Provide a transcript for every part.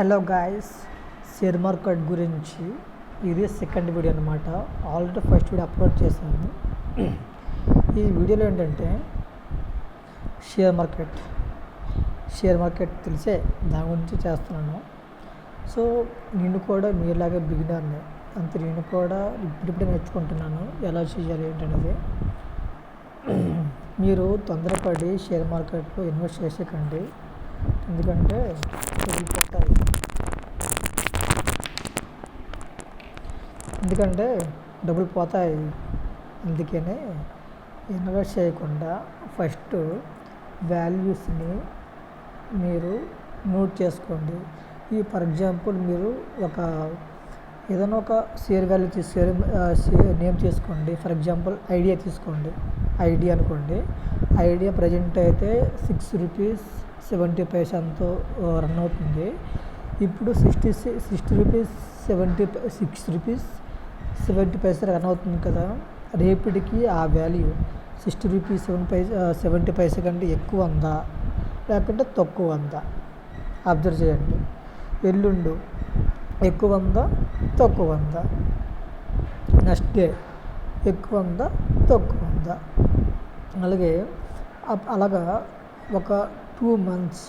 Hello guys share market గురించి ఇది second video అనమాట ఆల్రెడీ ఫస్ట్ వీడియో అప్లోడ్ చేశాను. ఈ వీడియోలో ఏంటంటే షేర్ మార్కెట్ షేర్ మార్కెట్ తెలిసే దాని గురించి చేస్తున్నాను. సో నేను కూడా మీలాగే బిగినర్ని అంతే నేను కూడా ఇప్పుడిప్పుడే నేర్చుకుంటున్నాను. ఎలా చేయాలి ఏంటనేది. మీరు తొందరపడి షేర్ మార్కెట్లో ఇన్వెస్ట్ చేసేకండి. ఎందుకంటే పెరిగిపోతాయి ఎందుకంటే డబ్బులు పోతాయి అందుకనే ఇన్వెస్ట్ చేయకుండా ఫస్ట్ వాల్యూస్ని మీరు నోట్ చేసుకోండి. ఈ ఫర్ ఎగ్జాంపుల్ మీరు ఒక ఏదైనా ఒక షేర్ వాల్యూ తీసు షేర్ నేమ్ తీసుకోండి. ఫర్ ఎగ్జాంపుల్ ఐడియా తీసుకోండి. ఐడియా అనుకోండి. ఐడియా ప్రజెంట్ అయితే సిక్స్ రూపీస్ సెవెంటీ పైసాంతో రన్ అవుతుంది. ఇప్పుడు sixty sixty rupees seventy six rupees seventy paisa run అవుతుంది కదా రేపటికి ఆ value sixty rupees seven paisa seventy paisa కంటే ఎక్కువ ఉందా? లేకుంటే తక్కువ ఉందా? అబ్జర్వ్ చేయండి. ఎల్లుండు ఎక్కువ ఉందా? తక్కువ ఉందా? నెక్స్ట్ డే ఎక్కువ ఉందా? తక్కువ ఉందా? అలాగే అలాగా ఒక టూ మంత్స్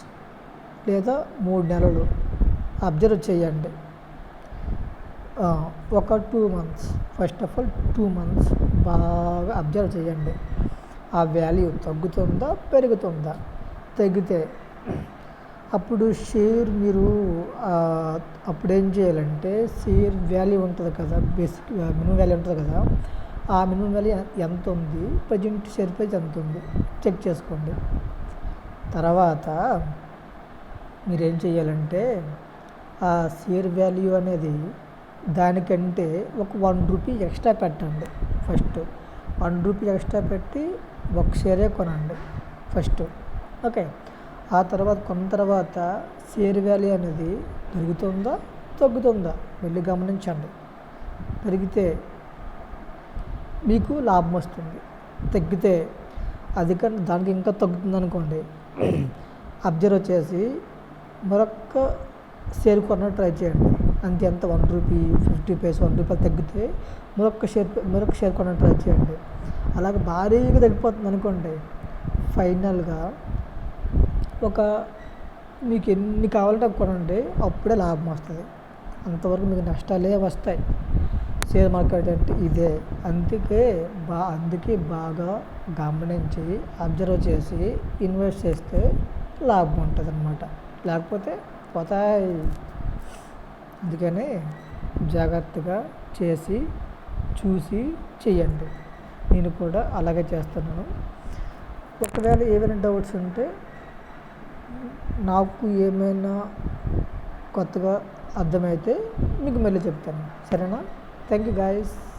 లేదా మూడు నెలలు అబ్జర్వ్ చేయండి. ఒక two months first of all two months బాగా అబ్జర్వ్ చేయండి. ఆ వాల్యూ తగ్గుతుందా పెరుగుతుందా? తగ్గితే అప్పుడు షేర్ మీరు అప్పుడు ఏం చేయాలంటే షేర్ వాల్యూ ఉంటుంది కదా బేసిక్ మినిమం వాల్యూ ఉంటుంది కదా ఆ మినిమం వాల్యూ ఎంత ఉంది? ప్రజెంట్ షేర్ ప్రైస్ ఎంత ఉంది? చెక్ చేసుకోండి. తర్వాత మీరేం చేయాలంటే ఆ షేర్ వాల్యూ అనేది దానికంటే ఒక వన్ రూపీ ఎక్స్ట్రా పెట్టండి ఫస్ట్. వన్ రూపీ ఎక్స్ట్రా పెట్టి ఒక షేరే కొనండి ఫస్ట్. ఓకే. ఆ తర్వాత కొన్న తర్వాత షేర్ వాల్యూ అనేది పెరుగుతుందా తగ్గుతుందా? వెళ్ళి గమనించండి. పెరిగితే మీకు లాభం వస్తుంది. తగ్గితే అది కానీ దానికి ఇంకా తగ్గుతుంది అనుకోండి. అబ్జర్వ్ చేసి మరొక షేర్ కొన్న ట్రై చేయండి. అంతే ఎంత one rupee fifty paise one రూపాయలు తగ్గితే మరొక షేర్ మరొక షేర్ కొనడం ట్రై చేయండి. అలాగే భారీగా తగ్గిపోతుంది అనుకోండి. ఫైనల్గా ఒక మీకు ఎన్ని కావాలంటే కొనండి. అప్పుడే లాభం వస్తుంది. అంతవరకు మీకు నష్టాలే వస్తాయి. షేర్ మార్కెట్ అంటే ఇదే. అందుకే బా అందుకే బాగా గమనించి అబ్జర్వ్ చేసి ఇన్వెస్ట్ చేస్తే లాభం ఉంటుంది అనమాట లేకపోతే పోతాయి. అందుకని జాగ్రత్తగా చేసి చూసి చేయండి. నేను కూడా అలాగే చేస్తున్నాను. ఒకవేళ ఏమైనా డౌట్స్ ఉంటే నాకు ఏమైనా కొత్తగా అర్థమైతే మీకు మళ్ళీ చెప్తాను. సరేనా? Thank you guys.